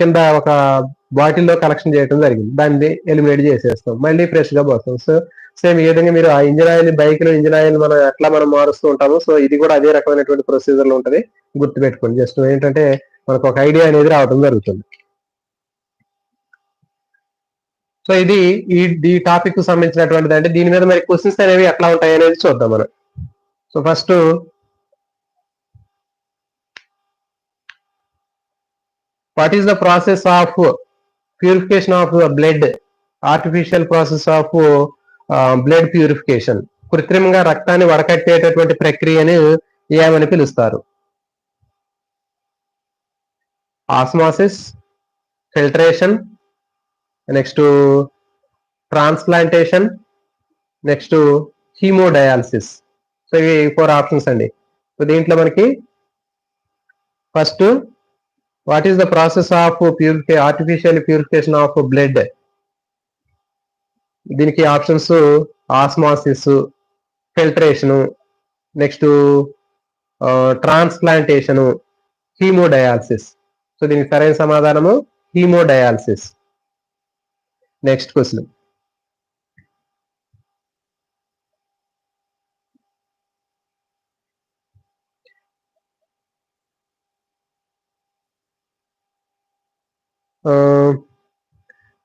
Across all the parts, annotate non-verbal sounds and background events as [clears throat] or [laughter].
కింద ఒక బాటిల్లో కలెక్షన్ చేయడం జరిగింది. దాన్ని ఎలిమినేట్ చేసేస్తాం. మళ్ళీ ఫ్రెష్గా పోతాం. సో సేమ్ ఈ విధంగా మీరు ఆ ఇంజిన్ ఆయిల్ బైక్లో ఇంజిన్ ఆయిల్ మనం ఎట్లా మనం మారుస్తూ ఉంటాము సో ఇది కూడా అదే రకమైనటువంటి ప్రొసీజర్లో ఉంటది. గుర్తుపెట్టుకోండి. జస్ట్ ఏంటంటే మనకు ఒక ఐడియా అనేది రావడం జరుగుతుంది. సో ఇది ఈ టాపిక్కు సంబంధించినటువంటిది. అంటే దీని మీద మరి క్వశ్చన్స్ అనేవి ఎట్లా ఉంటాయి అనేది చూద్దాం మనం. So first what is the process of purification of blood artificial process of blood purification కృత్రిమంగా రక్తాన్ని వడకట్టేటటువంటి ప్రక్రియని ఏమని పిలుస్తారు? Osmosis filtration next transplantation next haemodialysis so ఇవి ఫోర్ ఆప్షన్స్ అండి. సో దీంట్లో మనకి first what is the process of purify artificial purification of blood దీనికి options osmosis filtration next transplantation haemodialysis so దీనికి సరైన సమాధానము haemodialysis next question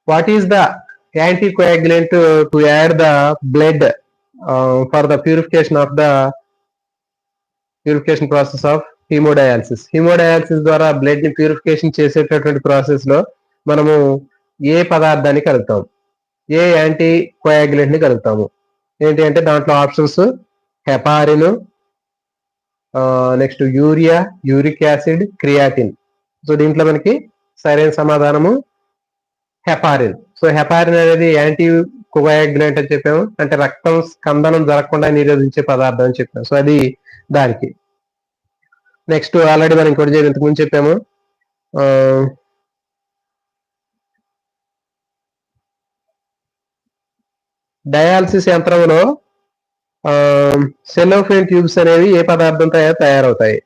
what is the anti to, to add the blood for the purification of the purification process of of haemodialysis ద్వారా బ్లడ్ని purification చేసేటటువంటి ప్రాసెస్లో మనము ఏ పదార్థాన్ని కలుపుతాం ఏ యాంటీ కోయాగులెంట్ని కలుపుతాము ఏంటి అంటే దాంట్లో options heparin next urea uric acid creatine so దీంట్లో మనకి సరైన సమాధానము? హెపారిన్. సో హెపారిన్ అనేది యాంటీ కోయాగ్యులెంట్ అని చెప్పాము. అంటే రక్తం స్కందనం జరగకుండా నిరోధించే పదార్థం అని చెప్పాము. సో అది దానికి. నెక్స్ట్ ఆల్రెడీ మనం ఇంకోటి చేయడం ఇంతకుముందు చెప్పాము. డయాలసిస్ యంత్రంలో సెలోఫిన్ ట్యూబ్స్ అనేవి ఏ పదార్థంతో తయారవుతాయి?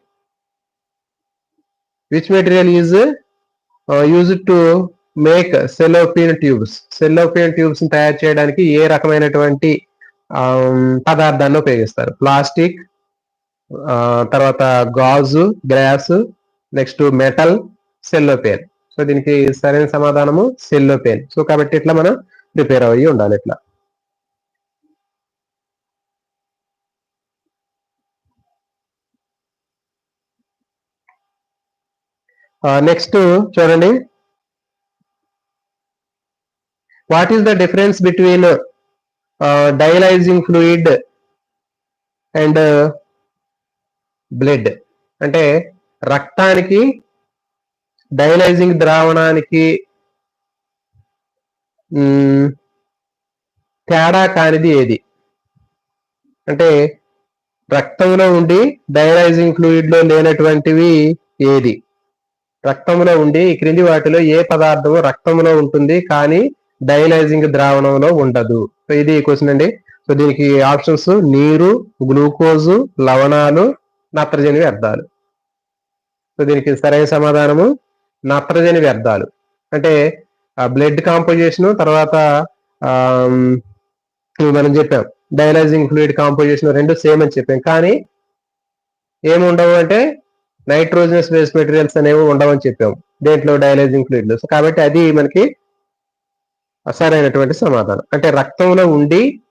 Which material is use to make cellophane tubes cellophane tubes తయారు చేయడానికి ఏ రకమైనటువంటి um, పదార్థాన్ని ఉపయోగిస్తారు? ప్లాస్టిక్ uh, తర్వాత గాజు glass next metal cellophane so దీనికి సరైన సమాధానము సెల్లోపేన్ సో కాబట్టి ఇట్లా మనం ప్రిపేర్ అయ్యి ఉండాలి ఇట్లా. నెక్స్ట్ చూడండి. What is the difference between dialysing fluid and blood అంటే రక్తానికి డైలైజింగ్ ద్రావణానికి తేడా కానిది ఏది? అంటే రక్తంలో ఉండి డైలైజింగ్ ఫ్లూయిడ్లో లేనటువంటివి ఏది? రక్తంలో ఉండి ఈ క్రింది వాటిలో ఏ పదార్థము రక్తంలో ఉంటుంది కానీ డైలైజింగ్ ద్రావణంలో ఉండదు. సో ఇది క్వశ్చన్ అండి. సో దీనికి ఆప్షన్స్ నీరు గ్లూకోజు లవణాలు నత్రజని వ్యర్థాలు. సో దీనికి సరైన సమాధానము నత్రజని వ్యర్థాలు. అంటే బ్లడ్ కాంపోజిషన్ తర్వాత మనం చెప్పాం డైలైజింగ్ ఫ్లూయిడ్ కాంపోజిషన్ రెండు సేమ్ అని చెప్పాం. కానీ ఏమి ఉండవు అంటే నైట్రోజనస్ బేస్ మెటీరియల్స్ అనేవి ఉండవని చెప్పాము. దేంట్లో డయాలైజింగ్ ఫ్లూయిడ్లో సో కాబట్టి అది మనకి సరైనటువంటి సమాధానం. అంటే రక్తంలో ఉండి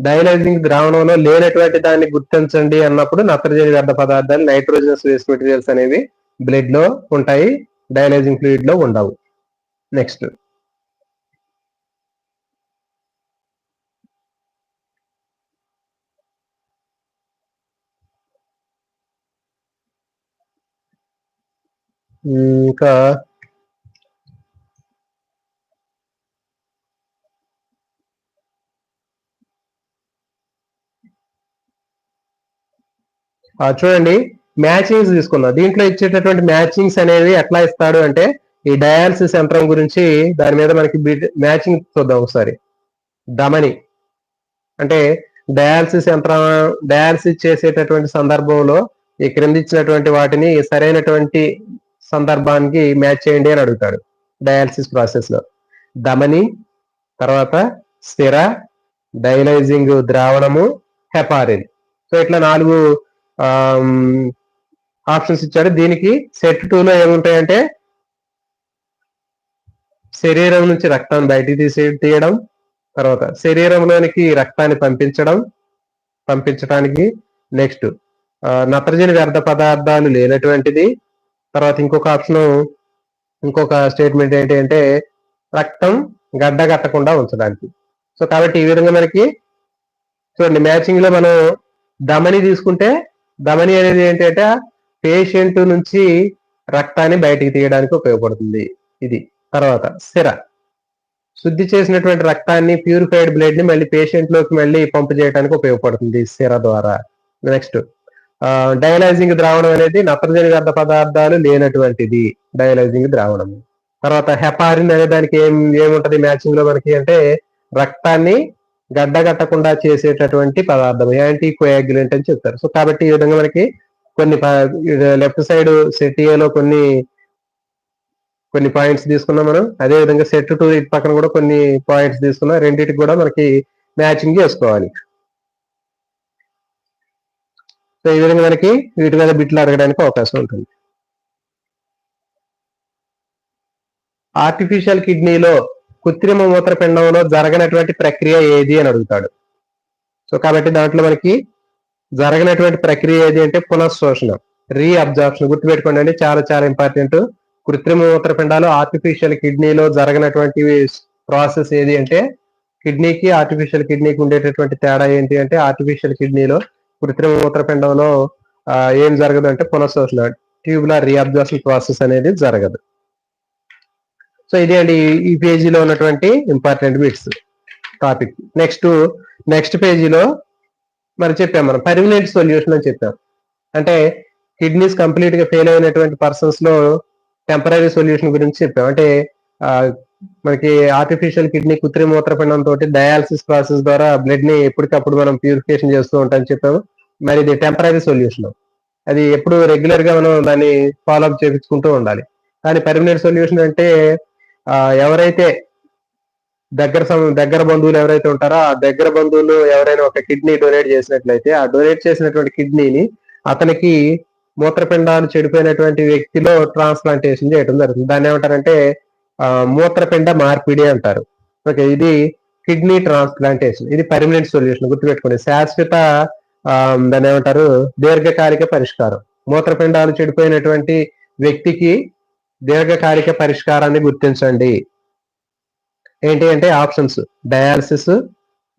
డైలైజింగ్ ద్రావణంలో లేనటువంటి దాన్ని గుర్తించండి అన్నప్పుడు నత్రజని వ్యర్థ పదార్థాలు నైట్రోజనస్ వేస్ట్ మెటీరియల్స్ అనేవి బ్లడ్లో ఉంటాయి. డైలైజింగ్ ఫ్లూయిడ్లో ఉండవు. నెక్స్ట్. ఇంకా చూడండి మ్యాచింగ్స్ తీసుకుందాం. దీంట్లో ఇచ్చేటటువంటి మ్యాచింగ్స్ అనేవి ఎట్లా ఇస్తాడు అంటే ఈ డయాలసిస్ యంత్రం గురించి దాని మీద మనకి మ్యాచింగ్ చూద్దాం ఒకసారి. దమని అంటే డయాలసిస్ యంత్రం డయాలసిస్ చేసేటటువంటి సందర్భంలో ఈ క్రింద ఇచ్చినటువంటి వాటిని సరైనటువంటి సందర్భానికి మ్యాచ్ చేయండి అని అడుగుతాడు డయాలసిస్ ప్రాసెస్లో. ధమని తర్వాత స్థిర డైలైజింగ్ ద్రావణము హెపారిన్. సో ఇట్లా నాలుగు ఆప్షన్స్ ఇచ్చాడు. దీనికి సెట్ టూ లో ఏముంటాయంటే శరీరం నుంచి రక్తాన్ని బయటికి తీసే తీయడం తర్వాత శరీరంలోనికి రక్తాన్ని పంపించడం పంపించడానికి నెక్స్ట్ నత్రజని వ్యర్థ పదార్థాలు లేనటువంటిది తర్వాత ఇంకొక ఆప్షన్ ఇంకొక స్టేట్మెంట్ ఏంటి అంటే రక్తం గడ్డ కట్టకుండా ఉంచడానికి. సో కాబట్టి ఈ విధంగా మనకి చూడండి మ్యాచింగ్లో మనం ధమని తీసుకుంటే ధమని అనేది ఏంటంటే పేషెంట్ నుంచి రక్తాన్ని బయటికి తీయడానికి ఉపయోగపడుతుంది. ఇది తర్వాత సిర. శుద్ధి చేసినటువంటి రక్తాన్ని ప్యూరిఫైడ్ బ్లడ్ని మళ్ళీ పేషెంట్లోకి మళ్ళీ పంపు చేయడానికి ఉపయోగపడుతుంది సిర ద్వారా. నెక్స్ట్. డయలైజింగ్ ద్రావణం అనేది నత్రజని వ్యర్థ పదార్థాలు లేనటువంటిది డయలైజింగ్ ద్రావణం తర్వాత హెపారిన్ అనే దానికి ఏం ఏముంటది మ్యాచింగ్లో మనకి అంటే రక్తాన్ని గడ్డగట్టకుండా చేసేటటువంటి పదార్థం యాంటీ కోయాగ్యులెంట్ అని చెప్తారు. సో కాబట్టి ఈ విధంగా మనకి కొన్ని లెఫ్ట్ సైడ్ సెట్లో కొన్ని కొన్ని పాయింట్స్ తీసుకున్నాం మనం. అదే విధంగా సెట్ టూ ఇటు పక్కన కూడా కొన్ని పాయింట్స్ తీసుకున్నాం. రెండింటికి కూడా మనకి మ్యాచింగ్ చేసుకోవాలి. సో ఈ విధంగా మనకి వీటి మీద బిట్లు అడగడానికి అవకాశం ఉంటుంది. ఆర్టిఫిషియల్ కిడ్నీలో కృత్రిమ మూత్రపిండంలో జరగనటువంటి ప్రక్రియ ఏది అని అడుగుతాడు. సో కాబట్టి దాంట్లో మనకి జరగనటువంటి ప్రక్రియ ఏది అంటే పునఃశోషణం రీఅబ్జార్ప్షన్ గుర్తుపెట్టుకోండి అండి చాలా చాలా ఇంపార్టెంట్ కృత్రిమ మూత్రపిండాలు ఆర్టిఫిషియల్ కిడ్నీలో జరగనటువంటి ప్రాసెస్ ఏది అంటే కిడ్నీకి ఆర్టిఫిషియల్ కిడ్నీకి ఉండేటటువంటి తేడా ఏంటి అంటే ఆర్టిఫిషియల్ కిడ్నీలో కృత్రిమ మూత్రపిండంలో ఏం జరగదు అంటే పునఃశోషణ ట్యూబులర్ రీఅబ్జర్షన్ ప్రాసెస్ అనేది జరగదు. సో ఇదే అండి ఈ పేజీలో ఉన్నటువంటి important bits topic. Next next పేజీలో మరి చెప్పాం మనం పర్మినెంట్ సొల్యూషన్ అని చెప్పాం. అంటే కిడ్నీస్ కంప్లీట్గా ఫెయిల్ అయినటువంటి పర్సన్స్లో టెంపరీ సొల్యూషన్ గురించి చెప్పాం. అంటే మనకి ఆర్టిఫిషియల్ కిడ్నీ కృత్రిమ మూత్రపిండం తోటి డయాలసిస్ ప్రాసెస్ ద్వారా బ్లడ్ని ఎప్పటికప్పుడు మనం ప్యూరిఫికేషన్ చేస్తూ ఉంటామని చెప్పాము. మరి ఇది టెంపరీ సొల్యూషన్ అది ఎప్పుడు రెగ్యులర్గా మనం దాన్ని ఫాలో అప్ చేపించుకుంటూ ఉండాలి. కానీ పర్మనెంట్ సొల్యూషన్ అంటే ఎవరైతే దగ్గర దగ్గర బంధువులు ఎవరైతే ఉంటారో ఆ దగ్గర బంధువులు ఎవరైనా ఒక కిడ్నీ డొనేట్ చేసినట్లయితే ఆ డొనేట్ చేసినటువంటి కిడ్నీని అతనికి మూత్రపిండాలు చెడిపోయినటువంటి వ్యక్తిలో ట్రాన్స్ప్లాంటేషన్ చేయడం జరుగుతుంది. దాన్ని ఏమంటారంటే మూత్రపిండ మార్పిడి అంటారు. ఓకే ఇది కిడ్నీ ట్రాన్స్ప్లాంటేషన్ ఇది పర్మనెంట్ సొల్యూషన్ గుర్తుపెట్టుకోండి. శాశ్వత దాని ఏమంటారు? దీర్ఘకాలిక పరిష్కారం. మూత్రపిండాలు చెడిపోయినటువంటి వ్యక్తికి దీర్ఘకాలిక పరిష్కారాన్ని గుర్తించండి. ఏంటి అంటే ఆప్షన్స్ డయాలసిస్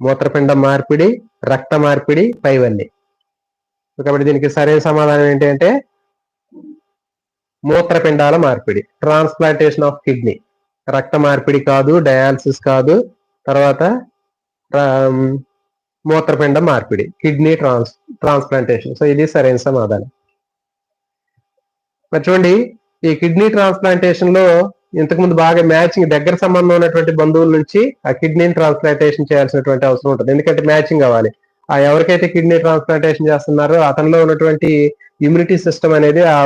మూత్రపిండ మార్పిడి రక్త మార్పిడి పైవన్నీ కాబట్టి దీనికి సరైన సమాధానం ఏంటి అంటే మూత్రపిండాల మార్పిడి ట్రాన్స్ప్లాంటేషన్ ఆఫ్ కిడ్నీ. రక్త మార్పిడి కాదు డయాలసిస్ కాదు. తర్వాత మూత్రపిండ మార్పిడి కిడ్నీ ట్రాన్స్ ట్రాన్స్ప్లాంటేషన్. సో ఇది సరైన సమాధానం. మరి చూడండి ఈ కిడ్నీ ట్రాన్స్ప్లాంటేషన్లో ఇంతకుముందు బాగా మ్యాచింగ్ దగ్గర సంబంధం ఉన్నటువంటి బంధువుల నుంచి ఆ కిడ్నీని ట్రాన్స్ప్లాంటేషన్ చేయాల్సినటువంటి అవసరం ఉంటుంది. ఎందుకంటే మ్యాచింగ్ అవ్వాలి. ఆ ఎవరికైతే కిడ్నీ ట్రాన్స్ప్లాంటేషన్ చేస్తున్నారో అతనిలో ఉన్నటువంటి ఇమ్యూనిటీ సిస్టమ్ అనేది ఆ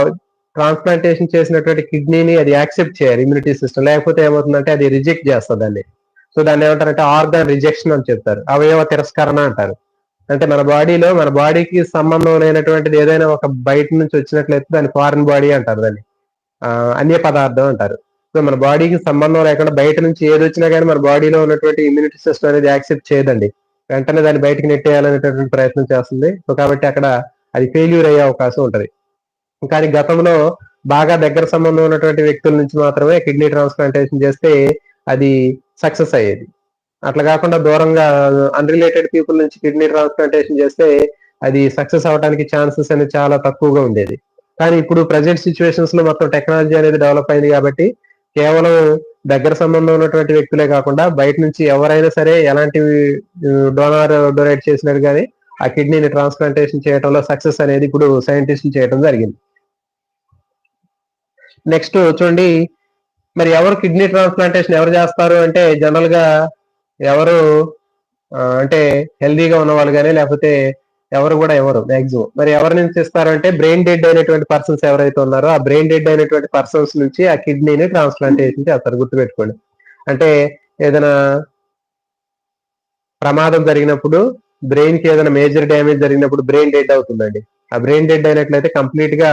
ట్రాన్స్ప్లాంటేషన్ చేసినటువంటి కిడ్నీని అది యాక్సెప్ట్ చేయాలి ఇమ్యూనిటీ సిస్టమ్ లేకపోతే ఏమవుతుందంటే అది రిజెక్ట్ చేస్తుంది దాన్ని. సో దాన్ని ఏమంటారంటే ఆర్గాన్ రిజెక్షన్ అని చెప్తారు. అవయవ తిరస్కరణ అంటారు. అంటే మన బాడీలో మన బాడీకి సంబంధం లేనటువంటిది ఏదైనా ఒక బయట నుంచి వచ్చినట్లయితే దాన్ని ఫారిన్ బాడీ అంటారు దాన్ని. అన్య పదార్థం అంటారు. సో మన బాడీకి సంబంధం లేకుండా బయట నుంచి ఏది వచ్చినా కానీ మన బాడీలో ఉన్నటువంటి ఇమ్యూనిటీ సిస్టమ్ అనేది యాక్సెప్ట్ చేయదండి. వెంటనే దాన్ని బయటకు నెట్టేయాలనేటటువంటి ప్రయత్నం చేస్తుంది. సో కాబట్టి అక్కడ అది ఫెయిల్యూర్ అయ్యే అవకాశం ఉంటుంది. కానీ గతంలో బాగా దగ్గర సంబంధం ఉన్నటువంటి వ్యక్తుల నుంచి మాత్రమే కిడ్నీ ట్రాన్స్ప్లాంటేషన్ చేస్తే అది సక్సెస్ అయ్యేది. అట్లా కాకుండా దూరంగా అన్రిలేటెడ్ పీపుల్ నుంచి కిడ్నీ ట్రాన్స్ప్లాంటేషన్ చేస్తే అది సక్సెస్ అవడానికి ఛాన్సెస్ అనేది చాలా తక్కువగా ఉండేది. కానీ ఇప్పుడు ప్రజెంట్ సిచ్యువేషన్స్లో మొత్తం టెక్నాలజీ అనేది డెవలప్ అయింది కాబట్టి కేవలం దగ్గర సంబంధం ఉన్నటువంటి వ్యక్తులే కాకుండా బయట నుంచి ఎవరైనా సరే ఎలాంటి డోనార్ డొనేట్ చేసినారు కానీ ఆ కిడ్నీని ట్రాన్స్ప్లాంటేషన్ చేయడంలో సక్సెస్ అనేది ఇప్పుడు సైంటిస్టులు చేయడం జరిగింది. నెక్స్ట్ చూడండి. మరి ఎవరు కిడ్నీ ట్రాన్స్ప్లాంటేషన్ ఎవరు చేస్తారు అంటే జనరల్గా ఎవరు అంటే హెల్దీగా ఉన్న వాళ్ళు కానీ లేకపోతే ఎవరు కూడా ఎవరు మాక్సిమం మరి ఎవరి నుంచి ఇస్తారు అంటే బ్రెయిన్ డెడ్ అయినటువంటి పర్సన్స్ ఎవరైతే ఉన్నారో ఆ బ్రెయిన్ డెడ్ అయినటువంటి పర్సన్స్ నుంచి ఆ కిడ్నీని ట్రాన్స్ప్లాంటేషన్ చేస్తారు గుర్తుపెట్టుకోండి. అంటే ఏదైనా ప్రమాదం జరిగినప్పుడు బ్రెయిన్కి ఏదైనా మేజర్ డ్యామేజ్ జరిగినప్పుడు బ్రెయిన్ డెడ్ అవుతుందండి. ఆ బ్రెయిన్ డెడ్ అయినట్లయితే కంప్లీట్గా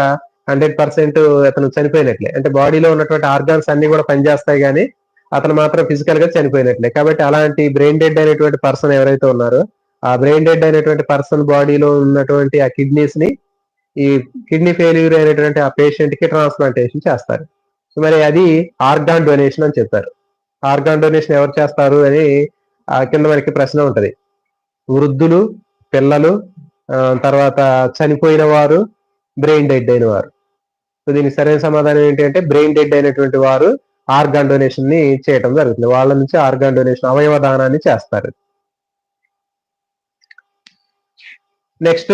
హండ్రెడ్ పర్సెంట్ అతను చనిపోయినట్లే. అంటే బాడీలో ఉన్నటువంటి ఆర్గాన్స్ అన్ని కూడా పనిచేస్తాయి కానీ అతను మాత్రం ఫిజికల్గా చనిపోయినట్లే. కాబట్టి అలాంటి బ్రెయిన్ డెడ్ అయినటువంటి పర్సన్ ఎవరైతే ఉన్నారో ఆ బ్రెయిన్ డెడ్ అయినటువంటి పర్సన్ బాడీలో ఉన్నటువంటి ఆ కిడ్నీస్ని ఈ కిడ్నీ ఫెయిల్యూర్ అయినటువంటి ఆ పేషెంట్కి ట్రాన్స్ప్లాంటేషన్ చేస్తారు. సో మరి అది ఆర్గాన్ డొనేషన్ అని చెప్పారు. ఆర్గాన్ డొనేషన్ ఎవరు చేస్తారు అని ఆ కింద మనకి ప్రశ్న ఉంటది. వృద్ధులు పిల్లలు తర్వాత చనిపోయిన వారు బ్రెయిన్ డెడ్ అయిన వారు. సో దీనికి సరైన సమాధానం ఏంటి అంటే బ్రెయిన్ డెడ్ అయినటువంటి వారు ఆర్గాన్ డొనేషన్ని చేయటం జరుగుతుంది. వాళ్ళ నుంచి ఆర్గాన్ డొనేషన్ అవయవ దానాన్ని చేస్తారు. నెక్స్ట్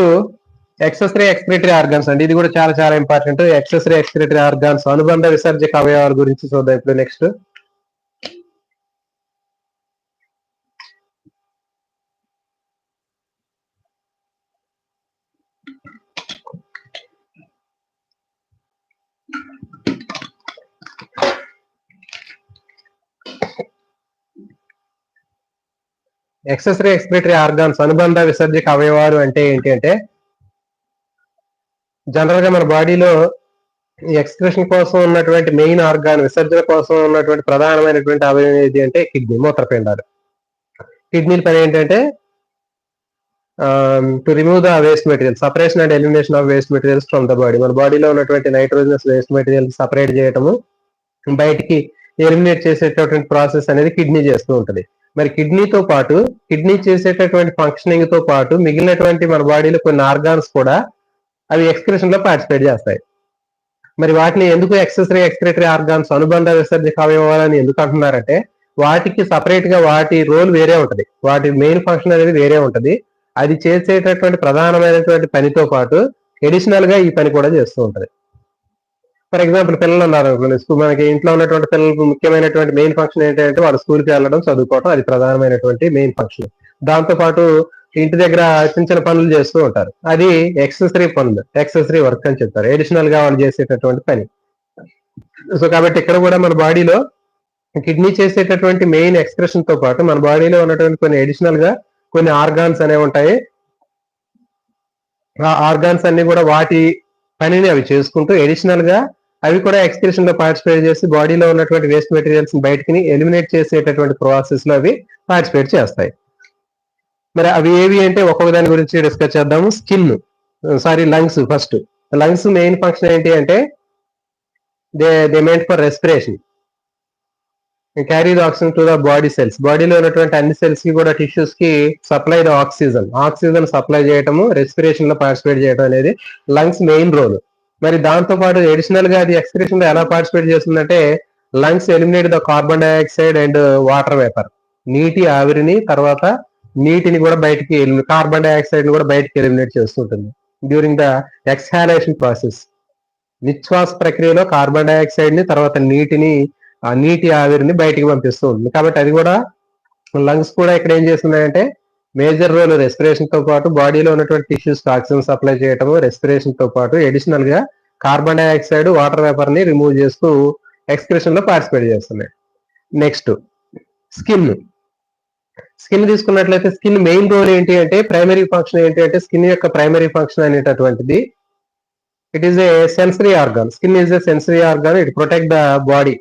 ఎక్సెసరీ ఎక్స్పిరేటరీ ఆర్గాన్స్ అండి. ఇది కూడా చాలా చాలా ఇంపార్టెంట్. ఎక్సెసరీ ఎక్స్పిరేటరీ ఆర్గాన్స్ అనుబంధ విసర్జక అవయవాల గురించి చూద్దాం ఇప్పుడు నెక్స్ట్. ఎక్సెసరీ ఎక్స్పిరేటరీ ఆర్గాన్స్ అనుబంధ విసర్జక అవయవాలు అంటే ఏంటి అంటే జనరల్గా మన బాడీలో ఎక్స్క్రెషన్ కోసం ఉన్నటువంటి మెయిన్ ఆర్గాన్ విసర్జన కోసం ఉన్నటువంటి ప్రధానమైనటువంటి అవయవం ఏది అంటే కిడ్నీ మూత్రపిండాలు కిడ్నీల పని ఏంటంటే to remove the waste material separation and elimination of waste materials from the body మన బాడీలో ఉన్నటువంటి నైట్రోజనస్ వేస్ట్ మెటీరియల్ సపరేట్ చేయటము బయటికి ఎలిమినేట్ చేసేటటువంటి ప్రాసెస్ అనేది కిడ్నీ చేస్తూ ఉంటుంది. మరి కిడ్నీతో పాటు కిడ్నీ చేసేటటువంటి ఫంక్షనింగ్తో పాటు మిగిలినటువంటి మన బాడీలో కొన్ని ఆర్గాన్స్ కూడా అవి ఎక్స్క్రెషన్లో పార్టిసిపేట్ చేస్తాయి. మరి వాటిని ఎందుకు ఎక్సెసరీ ఎక్స్క్రేటరీ ఆర్గాన్స్ అనుబంధ విసర్జక అవయవాలని ఎందుకు అంటున్నారంటే వాటికి సపరేట్గా వాటి రోల్ వేరే ఉంటది. వాటి మెయిన్ ఫంక్షన్ అనేది వేరే ఉంటది. అది చేసేటటువంటి ప్రధానమైనటువంటి పనితో పాటు ఎడిషనల్గా ఈ పని కూడా చేస్తూ ఉంటది. ఫర్ ఎగ్జాంపుల్ పిల్లలు ఉన్నారు స్కూల్ మనకి ఇంట్లో ఉన్నటువంటి పిల్లలకు ముఖ్యమైనటువంటి మెయిన్ ఫంక్షన్ ఏంటంటే వాళ్ళు స్కూల్కి వెళ్ళడం చదువుకోవడం అది ప్రధానమైనటువంటి మెయిన్ ఫంక్షన్ దాంతో పాటు ఇంటి దగ్గర చిన్న చిన్న పనులు చేస్తూ ఉంటారు. అది ఎక్సెసరీ పనులు ఎక్సెసరీ వర్క్ అని చెప్తారు. ఎడిషనల్గా వాళ్ళు చేసేటటువంటి పని. సో కాబట్టి ఇక్కడ కూడా మన బాడీలో కిడ్నీ చేసేటటువంటి మెయిన్ ఎక్స్ప్రెషన్తో పాటు మన బాడీలో ఉన్నటువంటి కొన్ని ఎడిషనల్గా కొన్ని ఆర్గాన్స్ అనేవి ఉంటాయి. ఆ ఆర్గాన్స్ అన్ని కూడా వాటి పనిని అవి చేసుకుంటూ ఎడిషనల్గా అవి కూడా ఎక్స్క్రిషన్లో పార్టిసిపేట్ చేసి బాడీలో ఉన్నటువంటి వేస్ట్ మెటీరియల్స్ బయటకి ఎలిమినేట్ చేసేటటువంటి ప్రాసెస్లో అవి పార్టిసిపేట్ చేస్తాయి. మరి అవి ఏవి అంటే ఒక్కొక్క దాని గురించి డిస్కస్ చేద్దాము. Skin sorry lungs first lungs main function ఏంటి అంటే they they meant for respiration carry the oxygen to the body cells బాడీలో ఉన్నటువంటి అన్ని సెల్స్కి కూడా టిష్యూస్కి supply the oxygen oxygen supply చేయటము రెస్పిరేషన్లో పార్టిసిపేట్ చేయడం అనేది లంగ్స్ మెయిన్ రోల్ మరి దాంతో పాటు ఎడిషనల్గా అది ఎక్స్క్రిషన్లో ఎలా పార్టిసిపేట్ చేస్తుందంటే lungs eliminate the carbon dioxide and water vapour నీటి ఆవిరిని తర్వాత నీటిని కూడా బయటికి కార్బన్ డైఆక్సైడ్ని కూడా బయటికి ఎలిమినేట్ చేస్తుంటుంది. డ్యూరింగ్ ద ఎక్స్హాలేషన్ ప్రాసెస్ నిశ్వాస ప్రక్రియలో కార్బన్ డైఆక్సైడ్ని తర్వాత నీటిని ఆ నీటి ఆవిరిని బయటికి పంపిస్తూ ఉంటుంది కాబట్టి అది కూడా లంగ్స్ కూడా ఇక్కడ ఏం చేస్తున్నాయంటే మేజర్ రోల్ రెస్పిరేషన్తో పాటు బాడీలో ఉన్నటువంటి టిష్యూస్ ఆక్సిజన్ సప్లై చేయటము రెస్పిరేషన్తో పాటు అడిషనల్గా కార్బన్ డైఆక్సైడ్ వాటర్ వేపర్ని రిమూవ్ చేస్తూ ఎక్స్ప్రెషన్లో పార్టిసిపేట్ చేస్తున్నాయి. నెక్స్ట్ స్కిన్ స్కిన్ తీసుకున్నట్లయితే స్కిన్ మెయిన్ రోల్ ఏంటి అంటే ప్రైమరీ ఫంక్షన్ ఏంటి అంటే స్కిన్ యొక్క ప్రైమరీ ఫంక్షన్ అనేటటువంటిది. It is a sensory organ skin is a sensory organ it protect the body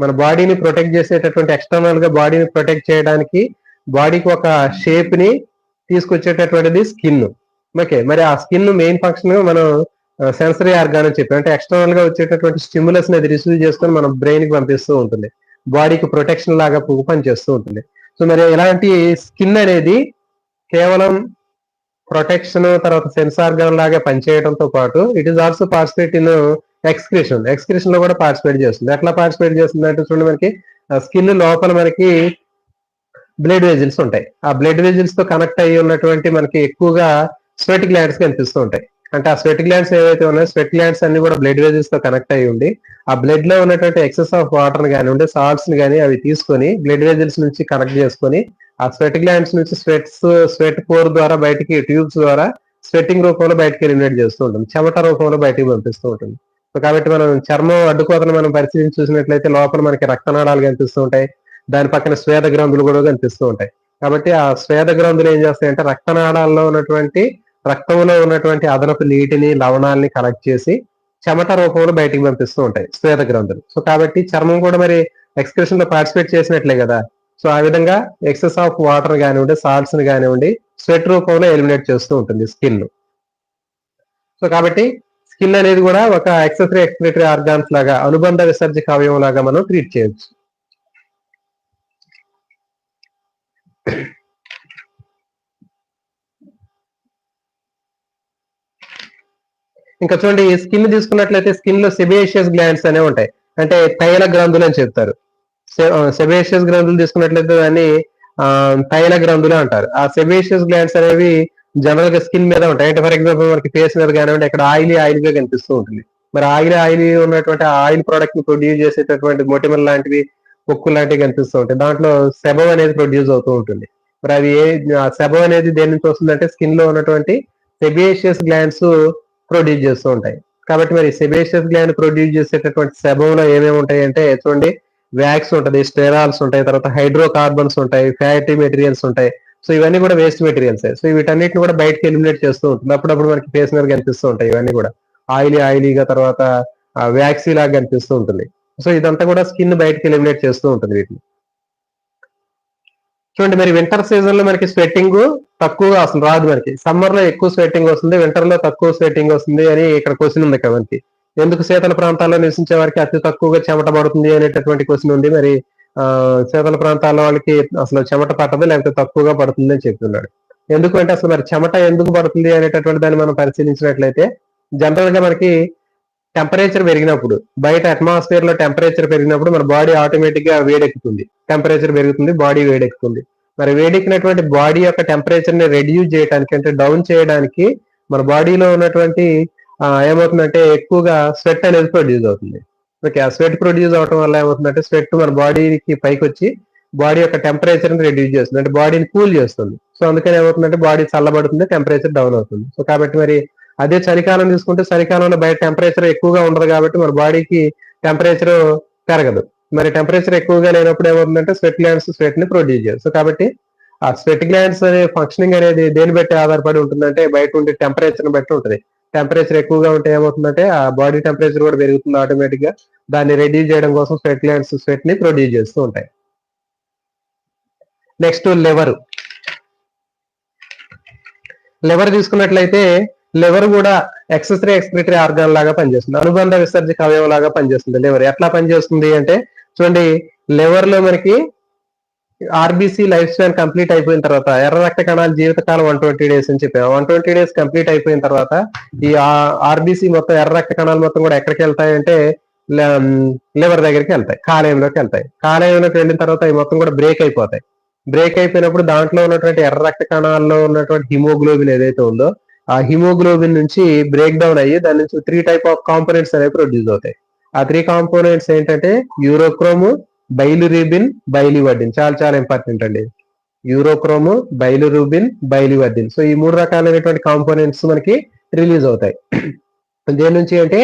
మన బాడీని ప్రొటెక్ట్ చేసేటటువంటి ఎక్స్టర్నల్గా బాడీని ప్రొటెక్ట్ చేయడానికి బాడీకి ఒక షేప్ని తీసుకొచ్చేటటువంటిది స్కిన్ ఓకే మరి ఆ స్కిన్ మెయిన్ ఫంక్షన్ మనం సెన్సరీ ఆర్గాన్ అని చెప్పి అంటే ఎక్స్టర్నల్గా వచ్చేటటువంటి స్టిమ్యులస్ అది రిసీవ్ చేసుకొని మనం బ్రెయిన్కి పంపిస్తూ ఉంటుంది. బాడీకి ప్రొటెక్షన్ లాగా పు- పనిచేస్తూ ఉంటుంది. సో మరి ఇలాంటి స్కిన్ అనేది కేవలం ప్రొటెక్షన్ తర్వాత సెన్సార్ ఆర్గాన్ లాగా పనిచేయడంతో పాటు it is also participate in excretion ఎక్స్క్రిషన్లో కూడా పార్టిసిపేట్ చేస్తుంది. ఎట్లా పార్టిసిపేట్ చేస్తుంది అంటే చూడండి మనకి స్కిన్ లోపల మనకి బ్లడ్ వెజిల్స్ ఉంటాయి. ఆ బ్లడ్ వెజిల్స్తో కనెక్ట్ అయ్యి ఉన్నటువంటి మనకి ఎక్కువగా స్వెట్ గ్లాండ్స్ కనిపిస్తూ ఉంటాయి. అంటే ఆ స్వెట్ గ్లాండ్స్ ఏవైతే ఉన్నాయో స్వెట్ గ్లాండ్స్ అన్ని కూడా బ్లడ్ వెజిల్స్తో కనెక్ట్ అయ్యి ఉండి ఆ బ్లడ్లో ఉన్నటువంటి ఎక్సెస్ ఆఫ్ వాటర్ కానివ్వండి సాల్ట్స్ని కానీ అవి తీసుకొని బ్లడ్ వెజిల్స్ నుంచి కనెక్ట్ చేసుకొని ఆ స్వెట్ గ్లాండ్స్ నుంచి స్వెట్స్ స్వెట్ పోర్ ద్వారా బయటికి ట్యూబ్స్ ద్వారా స్వెట్టింగ్ రూపంలో బయటకి ఎలిమినేట్ చేస్తూ ఉంటుంది. చెమట రూపంలో బయటికి పంపిస్తూ ఉంటుంది. కాబట్టి మనం చర్మం అడ్డుకోతను మనం పరిశీలించి చూసినట్లయితే లోపల మనకి రక్తనాళాలు కనిపిస్తూ ఉంటాయి. దాని పక్కన స్వేద గ్రంథులు కూడా కనిపిస్తూ ఉంటాయి. కాబట్టి ఆ స్వేద గ్రంథులు ఏం చేస్తాయంటే రక్తనాళాల్లో ఉన్నటువంటి రక్తంలో ఉన్నటువంటి అదనపు నీటిని లవణాలని కలెక్ట్ చేసి చెమట రూపంలో బయటికి పంపిస్తూ ఉంటాయి స్వేద గ్రంథులు. సో కాబట్టి చర్మం కూడా మరి ఎక్స్క్రిషన్లో పార్టిసిపేట్ చేసినట్లే కదా. సో ఆ విధంగా ఎక్సెస్ ఆఫ్ వాటర్ కానివ్వండి సాల్ట్స్ని కానివ్వండి స్వెట్ రూపంలో ఎలిమినేట్ చేస్తూ ఉంటుంది స్కిన్ సో కాబట్టి స్కిన్ అనేది కూడా ఒక ఎక్సెసరీ ఎక్స్పిరేటరీ ఆర్గాన్స్ లాగా అనుబంధ విసర్జక అవయవం లాగా మనం ట్రీట్ చేయొచ్చు. ఇంకా చూడండి స్కిన్ తీసుకున్నట్లయితే స్కిన్లో సెబేషియస్ గ్లాండ్స్ అనేవి ఉంటాయి. అంటే తైల గ్రంథులు అని చెప్తారు. సెబేషియస్ గ్రంథులు తీసుకున్నట్లయితే దాన్ని ఆ, తైల గ్రంథులు అంటారు. ఆ సెబేషియస్ గ్లాండ్స్ అనేవి జనరల్గా స్కిన్ మీద ఉంటాయి. అంటే ఫర్ ఎగ్జాంపుల్ మనకి ఫేస్ మీద కానివ్వండి ఇక్కడ ఆయిలీ ఆయిల్గా కనిపిస్తూ ఉంటుంది. మరి ఆయిల్ ఆయిల్ ఉన్నటువంటి ఆయిల్ ప్రోడక్ట్ని ప్రొడ్యూస్ చేసేటటువంటి మొటిమల్ లాంటివి ఉక్కు లాంటివి కనిపిస్తూ ఉంటాయి. దాంట్లో సెబం అనేది ప్రొడ్యూస్ అవుతూ ఉంటుంది. మరి అది ఏ సెబం అనేది దేని నుంచి వస్తుందంటే స్కిన్లో ఉన్నటువంటి సెబేషియస్ గ్లాండ్స్ ప్రొడ్యూస్ చేస్తూ ఉంటాయి. కాబట్టి మరి సెబేషియస్ గ్లాండ్ ప్రొడ్యూస్ చేసేటటువంటి సెబంలో ఏమేమి ఉంటాయి అంటే చూడండి వ్యాక్స్ ఉంటది స్టెరాల్స్ ఉంటాయి తర్వాత హైడ్రో కార్బన్స్ ఉంటాయి ఫ్యాటీ మెటీరియల్స్ ఉంటాయి. సో ఇవన్నీ కూడా వేస్ట్ మెటీరియల్స్ సో వీటన్నిటిని కూడా బయటకి ఎలిమినేట్ చేస్తూ ఉంటుంది. అప్పుడప్పుడు మనకి ఫేస్ మీద కనిపిస్తూ ఉంటాయి ఇవన్నీ కూడా. ఆయిలీ ఆయిలీగా తర్వాత వ్యాక్సీ లాగా కనిపిస్తూ ఉంటుంది. సో ఇదంతా కూడా స్కిన్ బయటకి ఎలిమినేట్ చేస్తూ ఉంటుంది వీటిని. చూడండి మరి వింటర్ సీజన్లో మనకి స్వెట్టింగ్ తక్కువగా అసలు రాదు మనకి. సమ్మర్లో ఎక్కువ స్వెట్టింగ్ వస్తుంది వింటర్లో తక్కువ స్వెట్టింగ్ వస్తుంది అని ఇక్కడ క్వశ్చన్ ఉంది ఇక్కడ మనకి. ఎందుకు శీతల ప్రాంతాల్లో నివసించే వారికి అతి తక్కువగా చెమట పడుతుంది అనేటటువంటి క్వశ్చన్ ఉంది. మరి శీతల ప్రాంతాల వాళ్ళకి అసలు చెమట పట్టదు లేకపోతే తక్కువగా పడుతుంది అని చెప్తున్నాడు. ఎందుకంటే అసలు మరి చెమట ఎందుకు పడుతుంది అనేటటువంటి దాన్ని మనం పరిశీలించినట్లయితే జనరల్గా మనకి టెంపరేచర్ పెరిగినప్పుడు బయట అట్మాస్ఫియర్లో టెంపరేచర్ పెరిగినప్పుడు మన బాడీ ఆటోమేటిక్గా వేడెక్కుతుంది. టెంపరేచర్ పెరుగుతుంది బాడీ వేడెక్కుతుంది. మరి వేడెక్కినటువంటి బాడీ యొక్క టెంపరేచర్ని రెడ్యూస్ చేయడానికి అంటే డౌన్ చేయడానికి మన బాడీలో ఉన్నటువంటి ఏమవుతుందంటే ఎక్కువగా స్వెట్ అనేది ప్రొడ్యూస్ అవుతుంది. ఓకే ఆ స్వెట్ ప్రొడ్యూస్ అవడం వల్ల ఏమవుతుందంటే స్వెట్ మన బాడీకి పైకి వచ్చి బాడీ యొక్క టెంపరేచర్ని రెడ్యూస్ చేస్తుంది. అంటే బాడీని కూల్ చేస్తుంది. సో అందుకని ఏమవుతుందంటే బాడీ చల్లబడుతుంది టెంపరేచర్ డౌన్ అవుతుంది. సో కాబట్టి మరి అదే చలికాలం తీసుకుంటే చలికాలంలో బయట టెంపరేచర్ ఎక్కువగా ఉండదు కాబట్టి మన బాడీకి టెంపరేచర్ పెరగదు. మరి టెంపరేచర్ ఎక్కువగా లేనప్పుడు ఏమవుతుందంటే స్వెట్ గ్లాండ్స్ స్వెట్ని ప్రొడ్యూస్ చేయదు సో కాబట్టి ఆ స్వెట్ గ్లాండ్స్ అనే ఫంక్షనింగ్ అనేది దేని బట్టి ఆధారపడి ఉంటుందంటే బయట ఉండే టెంపరేచర్ బట్టి ఉంటుంది. టెంపరేచర్ ఎక్కువగా ఉంటే ఏమవుతుందంటే ఆ బాడీ టెంపరేచర్ కూడా పెరుగుతుంది ఆటోమేటిక్గా. దాన్ని రెడ్యూస్ చేయడం కోసం స్వెట్ గ్లాండ్స్ స్వెట్ని ప్రొడ్యూస్ చేస్తూ ఉంటాయి. నెక్స్ట్ లివర్ లివర్ తీసుకున్నట్లయితే లివర్ కూడా ఎక్సెసరీ ఎక్స్క్రిటరీ ఆర్గాన్ లాగా పనిచేస్తుంది. అనుబంధ విసర్జక అవయవం లాగా పనిచేస్తుంది లివర్ ఎట్లా పనిచేస్తుంది అంటే చూడండి లివర్లో మనకి ఆర్బీసీ లైఫ్ స్పాన్ కంప్లీట్ అయిపోయిన తర్వాత ఎర్ర రక్త కణాల జీవితకాలం వన్ ట్వంటీ డేస్ అని చెప్పాము. వన్ ట్వంటీ డేస్ కంప్లీట్ అయిపోయిన తర్వాత ఈ ఆర్బీసీ మొత్తం ఎర్ర రక్త కణాలు మొత్తం కూడా ఎక్కడికి వెళ్తాయంటే లివర్ దగ్గరికి వెళ్తాయి కాలేయంలోకి వెళ్తాయి. కాలేయంలోకి వెళ్ళిన తర్వాత ఈ మొత్తం కూడా బ్రేక్ అయిపోతాయి. బ్రేక్ అయిపోయినప్పుడు దాంట్లో ఉన్నటువంటి ఎర్ర రక్త కణాల్లో ఉన్నటువంటి హిమోగ్లోబిన్ ఏదైతే ఉందో ఆ హిమోగ్లోబిన్ నుంచి బ్రేక్ డౌన్ అయ్యి దాని నుంచి త్రీ టైప్ ఆఫ్ కాంపోనెంట్స్ అనేవి ప్రొడ్యూస్ అవుతాయి. ఆ త్రీ కాంపోనెంట్స్ ఏంటంటే యూరోక్రోము బైలురీబిన్ బైలివర్డిన్. చాలా చాలా ఇంపార్టెంట్ అండి. యూరోక్రోము బైలురూబిన్ బైలివర్డిన్. సో ఈ మూడు రకాలైనటువంటి కాంపోనెంట్స్ మనకి రిలీజ్ అవుతాయి. [clears throat] దేని నుంచి అంటే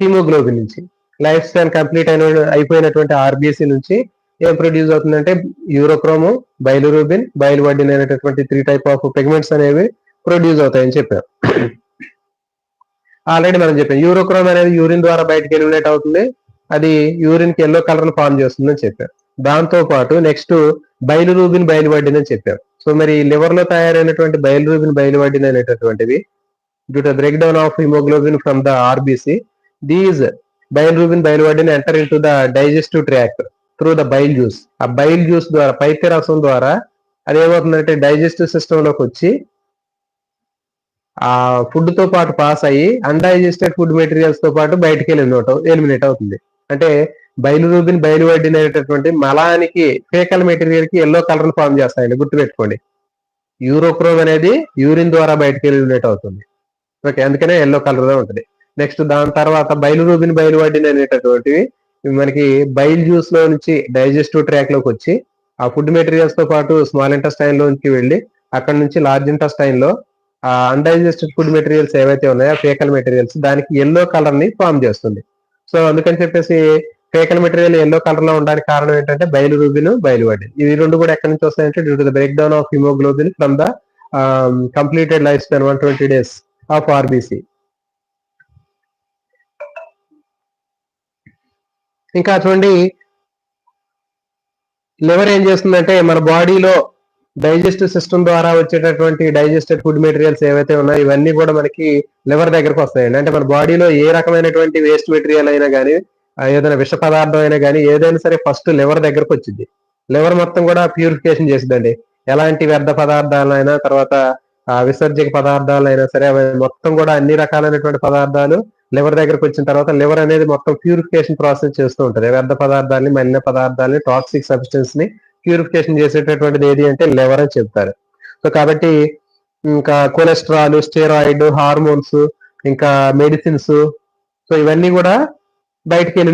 హిమోగ్లోబిన్ నుంచి. లైఫ్ స్పాన్ కంప్లీట్ అయిన అయిపోయినటువంటి ఆర్బిసి నుంచి ఏం ప్రొడ్యూస్ అవుతుందంటే యూరోక్రోము బైలురూబిన్ బైలువర్డిన్ అనేటటువంటి త్రీ టైప్ ఆఫ్ పిగ్మెంట్స్ అనేవి ప్రొడ్యూస్ అవుతాయని చెప్పాం [clears throat] ఆల్రెడీ మనం చెప్పాం. యూరోక్రోమ్ అనేది యూరిన్ ద్వారా బయటకు ఎలిమినేట్ అవుతుంది. అది యూరిన్కి ఎల్లో కలర్ను ఫామ్ చేస్తుందని చెప్పారు. దాంతో పాటు నెక్స్ట్ బయలురూబిన్ బయలువడ్డిన్ అని చెప్పారు. సో మరి లివర్లో తయారైనటువంటి బయలురూబిన్ బయలువడ్డిన్ అనేటటువంటివి due to break down of haemoglobin from the RBC these bilirubin biliverdin enter into the digestive tract through the bile juice ఆ బైల్ జ్యూస్ ద్వారా పైత్య రసం ద్వారా అదేమవుతుందంటే డైజెస్టివ్ సిస్టమ్లోకి వచ్చి ఆ ఫుడ్తో పాటు పాస్ అయ్యి అన్డైజెస్టెడ్ ఫుడ్ మెటీరియల్స్తో పాటు బయటకు ఎలిమినేట్ ఎలిమినేట్ అవుతుంది. అంటే బయలురూబిన్ బయలువడ్డిన్ అనేటటువంటి మలానికి ఫేకల్ మెటీరియల్కి ఎల్లో కలర్ ఫామ్ చేస్తాయండి గుర్తుపెట్టుకోండి. యూరోక్రోమ్ అనేది యూరిన్ ద్వారా బయటకి ఎలిమినేట్ అవుతుంది. ఓకే అందుకనే ఎల్లో కలర్లో ఉంటుంది. నెక్స్ట్ దాని తర్వాత బయలురూబిన్ బయలువడ్డిన్ అనేటటువంటివి మనకి బైల్ జ్యూస్లో నుంచి డైజెస్టివ్ ట్రాక్లోకి వచ్చి ఆ ఫుడ్ మెటీరియల్స్తో పాటు స్మాల్ ఇంటెస్టైన్లోకి వెళ్ళి అక్కడ నుంచి లార్జ్ ఇంటెస్టైన్లో ఆ అన్డైజెస్టెడ్ ఫుడ్ మెటీరియల్స్ ఏవైతే ఉన్నాయో ఫేకల్ మెటీరియల్స్ దానికి ఎల్లో కలర్ని ఫామ్ చేస్తుంది. సో అందుకని చెప్పేసి ఫేకల్ మెటీరియల్ ఎల్లో కలర్లో ఉండడానికి కారణం ఏంటంటే బయలు రూబిన్ బయలువడిన్ ఇవి రెండు కూడా ఎక్కడి నుంచి వస్తాయంటే due to the break down of haemoglobin from the completed life span one twenty days of RBC ఇంకా చూడండి లివర్ ఏం చేస్తుందంటే మన బాడీలో డైజెస్టివ్ సిస్టమ్ ద్వారా వచ్చేటటువంటి డైజెస్టెడ్ ఫుడ్ మెటీరియల్స్ ఏవైతే ఉన్నాయో ఇవన్నీ కూడా మనకి లివర్ దగ్గరకు వస్తాయండి. అంటే మన బాడీలో ఏ రకమైనటువంటి వేస్ట్ మెటీరియల్ అయినా కానీ ఏదైనా విష పదార్థం అయినా కానీ ఏదైనా సరే ఫస్ట్ లివర్ దగ్గరకు వచ్చింది లివర్ మొత్తం కూడా ప్యూరిఫికేషన్ చేసిందండి ఎలాంటి వ్యర్థ పదార్థాలైనా తర్వాత ఆ, విసర్జక పదార్థాలైనా సరే అవి మొత్తం కూడా అన్ని రకాలైనటువంటి పదార్థాలు లివర్ దగ్గరకు వచ్చిన తర్వాత లివర్ అనేది మొత్తం ప్యూరిఫికేషన్ ప్రాసెస్ చేస్తూ ఉంటుంది. వ్యర్థ పదార్థాలని మలిన పదార్థాలని టాక్సిక్ సబ్స్టెన్స్ని ప్యూరిఫికేషన్ చేసేటటువంటిది ఏది అంటే లివర్ అని చెప్తారు. సో కాబట్టి ఇంకా కొలెస్ట్రాల్ స్టెరాయిడ్ హార్మోన్స్ ఇంకా మెడిసిన్స్ సో ఇవన్నీ కూడా బయటకు వెళ్ళిన